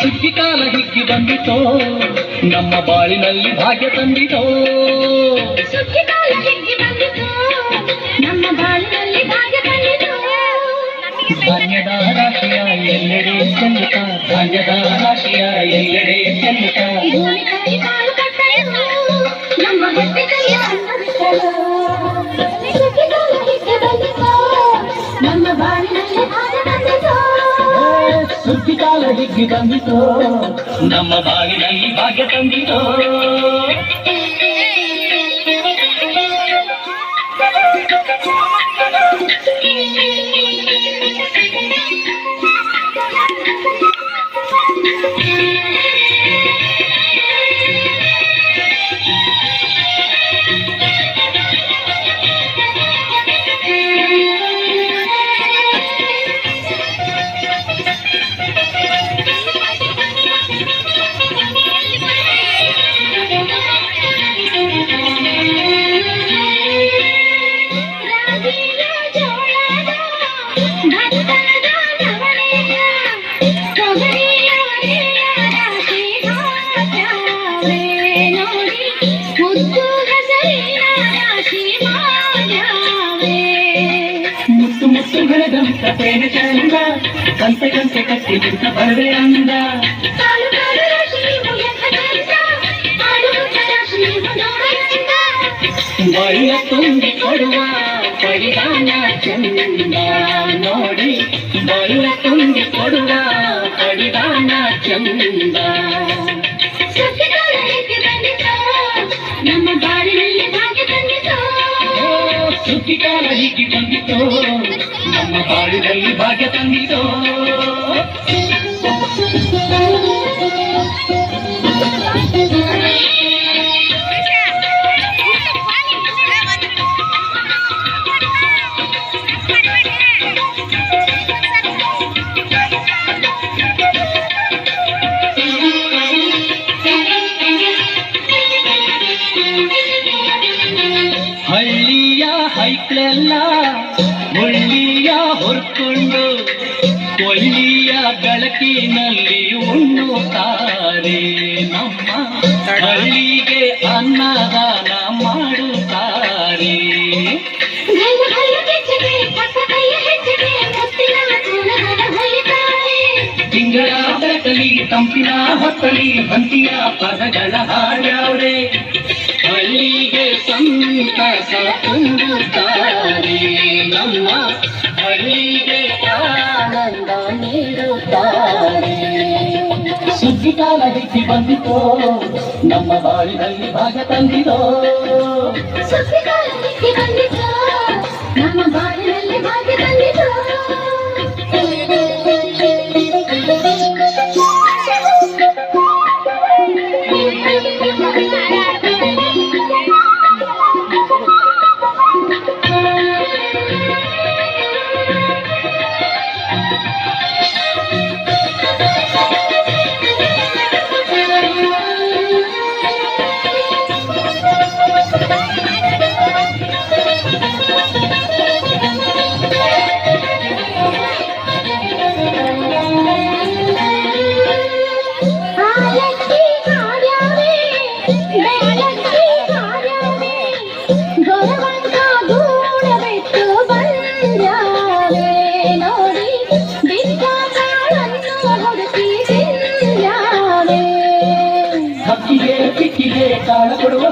ಸುಗ್ಗಿಕಾಲ ಹಿಗ್ಗಿ ಬಂದಿತೋ ನಮ್ಮ ಬಾಳಿನಲ್ಲಿ ಭಾಗ್ಯ ತಂದಿತೋ ಸುಗ್ಗಿಕಾಲ ಹಿಗ್ಗಿ ಬಂದಿತು ನಮ್ಮ ಬಾಳಿನಲ್ಲಿ ಭಾಗ್ಯ ಬಂದಿತು ಧಾನ್ಯದ ರಾಶಿಯ ಎಲ್ಲೆಡೆ ಚೆಲ್ಲುತ್ತ ಧಾನ್ಯದ ರಾಶಿಯ ಎಲ್ಲೆಡೆ ಚೆಲ್ಲುತ್ತ ನಮ್ಮ ಹೊಟ್ಟೆ ಕೈಯ ಅನ್ನ ಬಿಟ್ಟಲು ಸುಗ್ಗಿಕಾಲ ಹಿಗ್ಗಿ ಬಂದಿತು ನಮ್ಮ ಬಾಳಿನಲ್ಲಿ ಭಾಗ್ಯ ಬಂದಿತು ಸುಗ್ಗಿಕಾಲ ಹಿಗ್ಗಿ ప్రేమ చంద కంత కంత కట్టి చింత పరదయాంద బయలుతుంది ಮಾತ್ರವೇ ಮುತ್ತು ಮುತ್ತು ಬೆಳೆದಂತ ತೇನೆ ಚಂದ ಕಂತೆ ಕಂತೆ ಕಟ್ಟಿ ನಿಂತ ಬರದೆ ಅಂದ ಕಾಲು ಕಾಲು ರಾಶಿ ಮುಯಕ ಚಂದ ಆಡುತ್ತ ರಾಶಿ ಮುದೋರಂದ ಬಳ್ಳ ತುಂಬಿ ಕೊಡುವ ಪರಿಧಾನ ಚಂದ ನೋಡಿ ಬಳ್ಳ ತುಂಬಿ ಕೊಡುವ ಪರಿಧಾನ ಚಂದ ಸುಗ್ಗಿಕಾಲ ಹಿಗ್ಗಿ ಬಂದಿತು ನಮ್ಮ ಬಾಳಿನಲ್ಲಿ ಭಾಗ್ಯ ತಂದಿತು ಓ, ಸುಗ್ಗಿಕಾಲ ಹೀಗೆ ಬಂದಿತು ನಮ್ಮ ಬಾಳಿನಲ್ಲಿ ಭಾಗ್ಯ ತಂದಿತು ಹಳ್ಳಿಯ ಹೈಕ್ಲೆಲ್ಲ ಹೊಳ್ಳಿಯ ಹೊರ್ಕೊಂಡು ಕೊಲ್ಲಿಯ ಬೆಳಕಿನಲ್ಲಿ ಉಣ್ಣುತ್ತಾರೆ ನಮ್ಮ ಹಳ್ಳಿಗೆ ಅನ್ನದಾನ ತಿಂಗಳ ಬೆಳಕಲಿ ತಂಪಿನ ಹೊತ್ತಲಿ ಹಂತಿಯ ಪದಗಳ ಹಾಡ್ಯಾವ್ರೆ ಹಳ್ಳಿಗೆ ಸಂತಸ ತುಂಬುತ್ತಾರೆ ನಮ್ಮ ಹಳ್ಳಿಗೆ ಆನಂದ ನೀಡುತ್ತಾರೆ ಸುದ್ದಿಕಾಲ ಹಿಗ್ಗಿ ಬಂದಿತೋ ನಮ್ಮ ಬಾಳಿನಲ್ಲಿ ಭಾಗ ತಂದಿದೋ ಸುಗ್ಗಿಕಾಲ ಹಿಗ್ಗಿ ಬಂದಿತು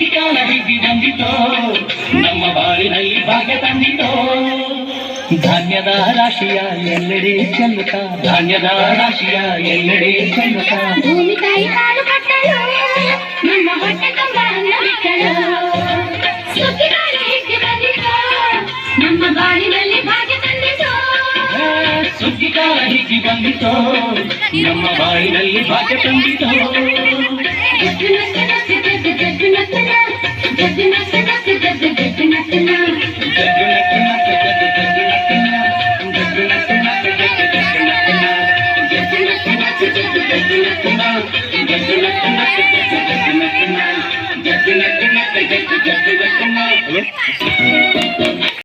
ಹುಸಿಗಾಳ ಹಿಗಿ ಬಂದಿತೋ ನಮ್ಮ ಬಾಳಿನಲ್ಲಿ ಭಾಗ್ಯ ತಂದಿತೋ ಧಾನ್ಯದ ರಾಶಿಯ ಎಲ್ಲೆಡೆ ಚೆಲ್ಲುತ್ತ ಧಾನ್ಯದ ರಾಶಿಯ ಎಲ್ಲೆಡೆ ಚೆಲ್ಲುತ್ತ ಭೂಮಿ ತಾಯಿ ಕಾಲು ಕಟ್ಟಲು ನಮ್ಮ ಹೊಟ್ಟೆ ತುಂಬ ಬಿಟ್ಟಲು ಸುತ್ತಿಗಾಳ ಹಿಗಿ ಬಂದಿತೋ ನಮ್ಮ ಬಾಳಿನಲ್ಲಿ ಭಾಗ್ಯ ತಂದಿತೋ ಸುಗ್ಗಿಗಾಳ ಹಿಗಿ ಬಂದಿತೋ ನಮ್ಮ ಬಾಳಿನಲ್ಲಿ ಭಾಗ್ಯ ತಂದಿತೋ నక్క